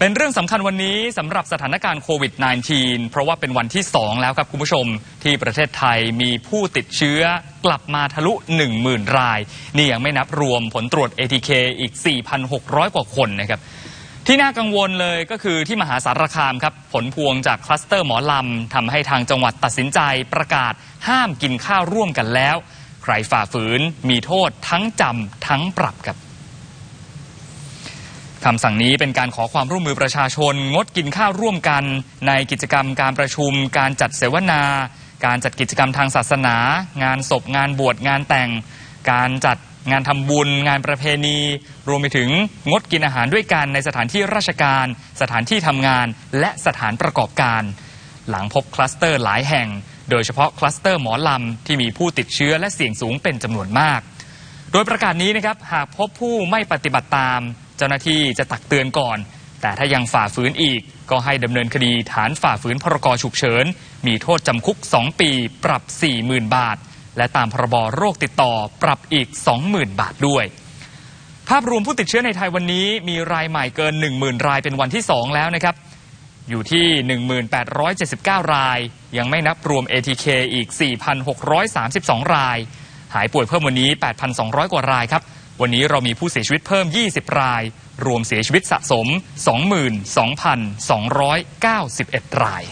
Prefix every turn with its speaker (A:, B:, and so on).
A: เป็นเรื่องสำคัญวันนี้สำหรับสถานการณ์โควิด -19 เพราะว่าเป็นวันที่ 2 แล้วครับคุณผู้ชม ที่ประเทศไทยมีผู้ติดเชื้อกลับมาทะลุ 10,000 ราย นี่ยังไม่นับรวมผลตรวจ ATK อีก 4,600 กว่าคนนะครับ ที่น่ากังวลเลยก็คือที่มหาสารคามครับ ผลพวงจากคลัสเตอร์หมอลำทำให้ทางจังหวัดตัดสินใจประกาศห้ามกินข้าวร่วมกันแล้ว ใครฝ่าฝืนมีโทษทั้งจำทั้งปรับครับ คำสั่งนี้เป็นการขอความร่วมมือประชาชน งดกินข้าวร่วมกัน ในกิจกรรมการประชุม การจัดเสวนา การจัดกิจกรรมทางศาสนา งานศพงานบวชงานแต่ง การจัดงานทำบุญ งานประเพณี รวมไปถึงงดกินอาหารด้วยกันในสถานที่ราชการ สถานที่ทำงาน และสถานประกอบการ หลังพบคลัสเตอร์หลายแห่ง โดยเฉพาะคลัสเตอร์หมอลำที่มีผู้ติดเชื้อและเสี่ยงสูงเป็นจำนวนมาก โดยประกาศนี้นะครับหากพบผู้ไม่ปฏิบัติตาม เจ้าหน้าที่จะตักเตือนก่อน แต่ถ้ายังฝ่าฝืนอีก ก็ให้ดำเนินคดีฐานฝ่าฝืนพรกฉุกเฉิน มีโทษจำคุก 2 ปี ปรับ 40,000 บาท และตามพรบโรคติดต่อปรับอีก 20,000 บาทด้วย ภาพรวมผู้ติดเชื้อในไทยวันนี้มีรายใหม่เกิน 10,000 รายเป็นวันที่ 2 แล้วนะครับอยู่ที่ 1879 ราย ยังไม่นับรวม ATK อีก 4,632 ราย หายป่วยเพิ่มวันนี้ 8,200 กว่ารายครับ วันนี้เรามีผู้เสียชีวิตเพิ่ม 20 ราย รวมเสียชีวิตสะสม 22,291 ราย